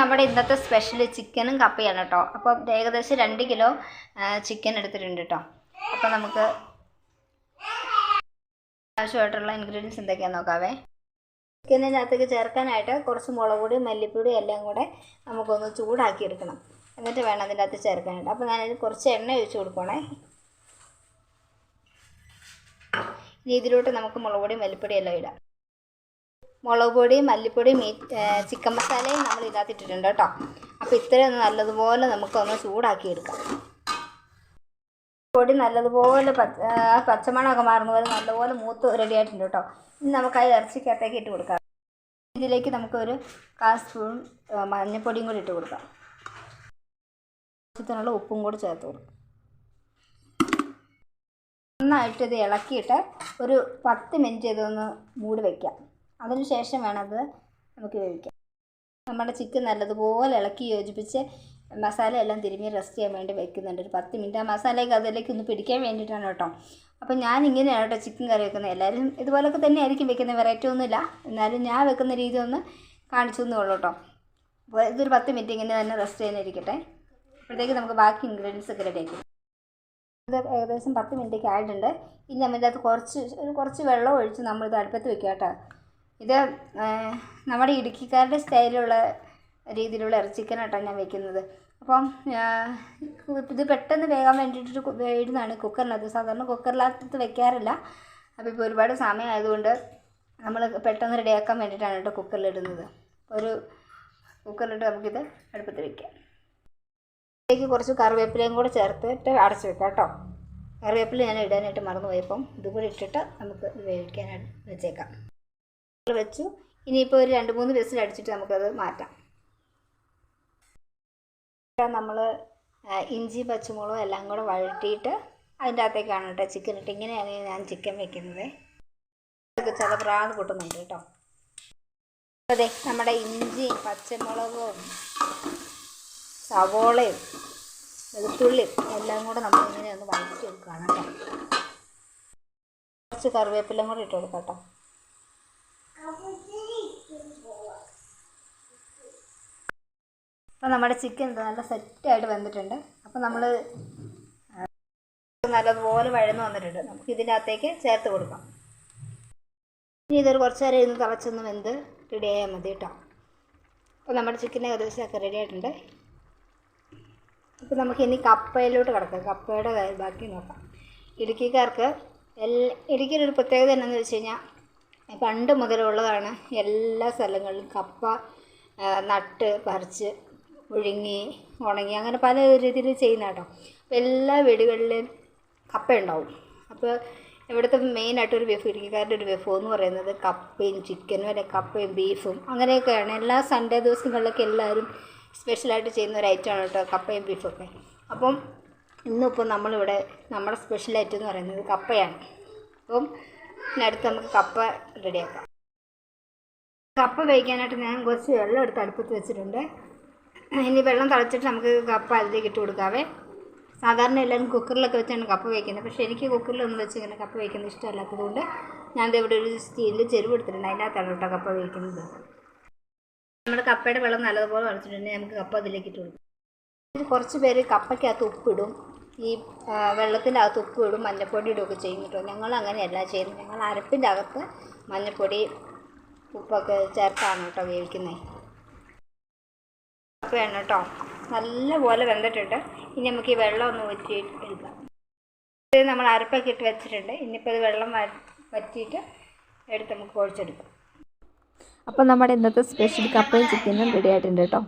നമ്മുടെ ഇന്നത്തെ സ്പെഷ്യൽ ചിക്കനും കപ്പയാണ് കേട്ടോ അപ്പോൾ ഏകദേശം രണ്ട് കിലോ ചിക്കൻ എടുത്തിട്ടുണ്ട് കേട്ടോ അപ്പോൾ നമുക്ക് ആവശ്യമായിട്ടുള്ള ഇൻഗ്രീഡിയൻസ് എന്തൊക്കെയാണെന്ന് നോക്കാവേ. ചിക്കനിനകത്തേക്ക് ചേർക്കാനായിട്ട് കുറച്ച് മുളക് പൊടി മല്ലിപ്പൊടി എല്ലാം കൂടെ നമുക്കൊന്ന് ചൂടാക്കി എടുക്കണം. എന്നിട്ട് വേണം അതിന്റെ അകത്ത് ചേർക്കാനായിട്ട്. അപ്പോൾ ഞാനതിന് കുറച്ച് എണ്ണ ഒഴിച്ച് കൊടുക്കണേ ഇനി ഇതിലോട്ട് നമുക്ക് മുളക് പൊടി മല്ലിപ്പൊടി എല്ലാം ഇടാം. മുളക് പൊടി മല്ലിപ്പൊടി മീറ്റ് ചിക്കൻ മസാലയും നമ്മൾ ഇതിനകത്ത് ഇട്ടിട്ടുണ്ട് കേട്ടോ. അപ്പോൾ ഇത്രയും നല്ലതുപോലെ നമുക്കൊന്ന് ചൂടാക്കി എടുക്കാം പൊടി നല്ലതുപോലെ പച്ച പച്ചമണമൊക്കെ മാറുന്ന പോലെ നല്ലപോലെ മൂത്ത് റെഡി ആയിട്ടുണ്ട് കേട്ടോ. ഇനി നമുക്ക് ആ ഇറച്ചിക്കകത്തേക്ക് ഇട്ട് കൊടുക്കാം. ഇതിലേക്ക് നമുക്കൊരു കാൽ സ്പൂൺ മഞ്ഞൾപ്പൊടിയും കൂടി ഇട്ട് കൊടുക്കാം. ആവശ്യത്തിനുള്ള ഉപ്പും കൂടി ചേർത്ത് കൊടുക്കാം. നന്നായിട്ട് ഇത് ഇളക്കിയിട്ട് ഒരു പത്ത് മിനിറ്റ് ഇതൊന്ന് മൂടി വയ്ക്കാം അതിന് ശേഷം വേണം അത് നമുക്ക് വേവിക്കാം നമ്മുടെ ചിക്കൻ നല്ലതുപോലെ ഇളക്കി യോജിപ്പിച്ച് മസാല എല്ലാം തിരുമ്മി റെസ്റ്റ് ചെയ്യാൻ വേണ്ടി വെക്കുന്നുണ്ട്. ഒരു പത്ത് മിനിറ്റ് ആ മസാലയൊക്കെ അതിലേക്ക് ഒന്ന് പിടിക്കാൻ വേണ്ടിയിട്ടാണ് കേട്ടോ. അപ്പോൾ ഞാൻ ഇങ്ങനെയാണ് കേട്ടോ ചിക്കൻ കറി വെക്കുന്നത്. എല്ലാവരും ഇതുപോലൊക്കെ തന്നെ ആയിരിക്കും വെക്കുന്നത് വെറൈറ്റി ഒന്നുമില്ല. എന്നാലും ഞാൻ വെക്കുന്ന രീതി ഒന്ന് കാണിച്ചു തന്നുള്ളൂ കേട്ടോ. അപ്പോൾ ഇതൊരു പത്ത് മിനിറ്റ് ഇങ്ങനെ തന്നെ റെസ്റ്റ് ചെയ്യാനിരിക്കട്ടെ. അപ്പോഴത്തേക്ക് നമുക്ക് ബാക്കി ഇൻഗ്രീഡിയൻസ് ഒക്കെ റെഡി ആക്കി. ഇത് ഏകദേശം പത്ത് മിനിറ്റൊക്കെ ആയിട്ടുണ്ട്. ഇനി ഇതിനകത്ത് കുറച്ച് ഒരു കുറച്ച് വെള്ളം ഒഴിച്ച് നമ്മളിത് അടുപ്പത്ത് വെക്കുക കേട്ടോ. ഇത് നമ്മുടെ ഇടുക്കിക്കാരുടെ സ്റ്റൈലിലുള്ള രീതിയിലുള്ള ഇറച്ചിക്കനായിട്ടാണ് ഞാൻ വെക്കുന്നത്. അപ്പം ഇത് പെട്ടെന്ന് വേകാൻ വേണ്ടിയിട്ട് വേടുന്നതാണ് കുക്കറിനകത്ത്. സാധാരണ കുക്കറിനകത്ത് വെക്കാറില്ല. അപ്പോൾ ഇപ്പോൾ ഒരുപാട് സമയമായതുകൊണ്ട് നമ്മൾ പെട്ടെന്ന് റെഡിയാക്കാൻ വേണ്ടിയിട്ടാണ് കേട്ടോ കുക്കറിലിടുന്നത് ഒരു കുക്കറിലിട്ട് നമുക്കിത് അടുപ്പത്ത് വെക്കാം. ഇതിലേക്ക് കുറച്ച് കറിവേപ്പിലയും കൂടെ ചേർത്തിട്ട് അടച്ചു വെക്കാം കേട്ടോ. കറിവേപ്പില ഞാൻ ഇടാനായിട്ട് മറന്നുപോയപ്പം ഇതും കൂടി ഇട്ടിട്ട് നമുക്ക് വേവിക്കാനായിട്ട് വെച്ചേക്കാം. വെച്ചു. ഇനിയിപ്പോൾ ഒരു രണ്ട് മൂന്ന് വിസിൽ അടിച്ചിട്ട് നമുക്കത് മാറ്റാം. നമ്മൾ ഇഞ്ചി പച്ചമുളകും എല്ലാം കൂടെ വഴറ്റിയിട്ട് അതിന്റെ അകത്തേക്കാണ് കേട്ടോ ചിക്കൻ ഇട്ട്. ഇങ്ങനെയാണ് ഞാൻ ചിക്കൻ വെക്കുന്നത്. ഇതൊക്കെ ചതപ്രാന്ന് കൂട്ടുന്നുണ്ട് കേട്ടോ. അതെ നമ്മുടെ ഇഞ്ചി പച്ചമുളകും സവോളയും വെളുത്തുള്ളിയും എല്ലാം കൂടെ നമ്മൾ ഇങ്ങനെ ഒന്ന് വഴറ്റി എടുക്കുകയാണ് കേട്ടോ. കുറച്ച് കറിവേപ്പിലും കൂടെ ഇട്ട് കൊടുക്കാം കേട്ടോ. അപ്പോൾ നമ്മുടെ ചിക്കൻ നല്ല സെറ്റായിട്ട് വെന്തിട്ടുണ്ട്. അപ്പോൾ നമ്മൾ നല്ലതുപോലെ വഴന്ന് വന്നിട്ടുണ്ട്. നമുക്ക് ഇതിനകത്തേക്ക് ചേർത്ത് കൊടുക്കാം. ഇനി ഇതൊരു കുറച്ച് നേരം ഇന്ന് തിളച്ചൊന്ന് വെന്ത് റെഡി ആയാൽ മതി കേട്ടോ. അപ്പോൾ നമ്മുടെ ചിക്കൻ ഏകദേശം ഒക്കെ റെഡി ആയിട്ടുണ്ട്. അപ്പോൾ നമുക്ക് ഇനി കപ്പയിലോട്ട് കിടക്കാം. കപ്പയുടെ ബാക്കി നോക്കാം. ഇടുക്കിക്കാർക്ക് എല്ലാ ഇടുക്കിയുടെ ഒരു പ്രത്യേകത എന്താണെന്ന് വെച്ച് കഴിഞ്ഞാൽ പണ്ട് മുതലുള്ളതാണ് എല്ലാ സ്ഥലങ്ങളിലും കപ്പ നട്ട് പറിച്ച് പുഴുങ്ങി ഉണങ്ങി അങ്ങനെ പല രീതിയിൽ ചെയ്യുന്ന കേട്ടോ. അപ്പോൾ എല്ലാ വീടുകളിലും കപ്പ ഉണ്ടാവും. അപ്പോൾ ഇവിടുത്തെ മെയിനായിട്ടൊരു ഇടുക്കിക്കാരുടെ ഒരു വിഭവം എന്ന് പറയുന്നത് കപ്പയും ചിക്കനും അല്ലെ കപ്പയും ബീഫും അങ്ങനെയൊക്കെയാണ്. എല്ലാ സൺഡേ ദിവസങ്ങളിലൊക്കെ എല്ലാവരും സ്പെഷ്യലായിട്ട് ചെയ്യുന്ന ഒരു ഐറ്റമാണ് കേട്ടോ കപ്പയും ബീഫൊക്കെ അപ്പം ഇന്നിപ്പോൾ നമ്മളിവിടെ നമ്മുടെ സ്പെഷ്യൽ ഐറ്റം എന്ന് പറയുന്നത് കപ്പയാണ്. അപ്പം ഇതിനടുത്ത് നമുക്ക് കപ്പ റെഡിയാക്കാം കപ്പ വേവിക്കാനായിട്ട് ഞാൻ കുറച്ച് വെള്ളം എടുത്ത് അടുപ്പത്ത് വെച്ചിട്ടുണ്ട്. ഇനി വെള്ളം തിളച്ചിട്ട് നമുക്ക് കപ്പ അതിലേക്ക് ഇട്ട് കൊടുക്കാവേ. സാധാരണ എല്ലാവരും കുക്കറിലൊക്കെ വെച്ചാണ് കപ്പ വയ്ക്കുന്നത്. പക്ഷേ എനിക്ക് കുക്കറിലൊന്നും വെച്ച് ഇങ്ങനെ കപ്പ വയ്ക്കുന്നത് ഇഷ്ടമല്ലാത്തതുകൊണ്ട് ഞാൻ ഇവിടെ ഒരു സ്റ്റീലിൽ ചെരുവ് എടുത്തിട്ടുണ്ട്. അതിനകത്താണ് കേട്ടോ കപ്പ വയ്ക്കുന്നത്. നമ്മുടെ കപ്പയുടെ വെള്ളം നല്ലതുപോലെ തിളച്ചിട്ടുണ്ടെങ്കിൽ നമുക്ക് കപ്പ അതിലേക്ക് ഇട്ട് കൊടുക്കാം. കുറച്ച് പേര് കപ്പയ്ക്കകത്ത് ഉപ്പിടും. ഈ വെള്ളത്തിന്റെ അകത്ത് ഉപ്പ് ഇടും മഞ്ഞൾപ്പൊടി ഇടുകയൊക്കെ ചെയ്യും കേട്ടോ. ഞങ്ങൾ അങ്ങനെയല്ല ചെയ്യുന്നത്. ഞങ്ങൾ അരപ്പിന്റെ അകത്ത് മഞ്ഞൾപ്പൊടി ഉപ്പൊക്കെ ചേർത്താണ് കേട്ടോ വേവിക്കുന്നത്. കപ്പയാണ് കേട്ടോ. നല്ലപോലെ വെന്തിട്ടുണ്ട്. ഇനി നമുക്ക് ഈ വെള്ളം ഒന്ന് ഊറ്റി എടുക്കാം. ഇത് നമ്മൾ അരപ്പൊക്കെ ഇട്ട് വെച്ചിട്ടുണ്ട്. ഇനിയിപ്പോൾ ഇത് വെള്ളം വറ്റിയിട്ട് എടുത്ത് നമുക്ക് കുഴച്ചെടുക്കാം. അപ്പോൾ നമ്മുടെ ഇന്നത്തെ സ്പെഷ്യൽ കപ്പയും ചിക്കനും റെഡി ആയിട്ടുണ്ട് കേട്ടോ.